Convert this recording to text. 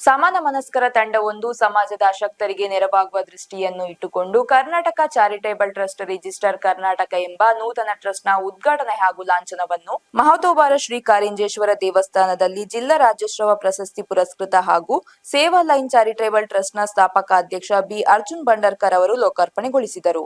ಸಮಾನ ಮನಸ್ಕರ ತಂಡವೊಂದು ಸಮಾಜದ ಅಶಕ್ತರಿಗೆ ನೆರವಾಗುವ ದೃಷ್ಟಿಯನ್ನು ಇಟ್ಟುಕೊಂಡು Karnataka charitable trust register Karnataka ಎಂಬ ನೂತನ ಟ್ರಸ್ಟ್ನ ಉದ್ಘಾಟನೆ ಹಾಗೂ ಲಾಂಛನವನ್ನು ಮಹತೋಬಾರ ಶ್ರೀ ಕಾರಿಂಜೇಶ್ವರ ದೇವಸ್ಥಾನದಲ್ಲಿ ಜಿಲ್ಲಾ ರಾಜ್ಯೋತ್ಸವ ಪ್ರಶಸ್ತಿ ಪುರಸ್ಕೃತ ಹಾಗೂ ಸೇವಾ ಲೈನ್ ಚಾರಿಟೇಬಲ್ ಟ್ರಸ್ಟ್ನ ಸ್ಥಾಪಕ ಅಧ್ಯಕ್ಷ ಬಿ ಅರ್ಜುನ್ ಬಂಡರ್ಕರ್ ಅವರು ಲೋಕಾರ್ಪಣೆಗೊಳಿಸಿದರು.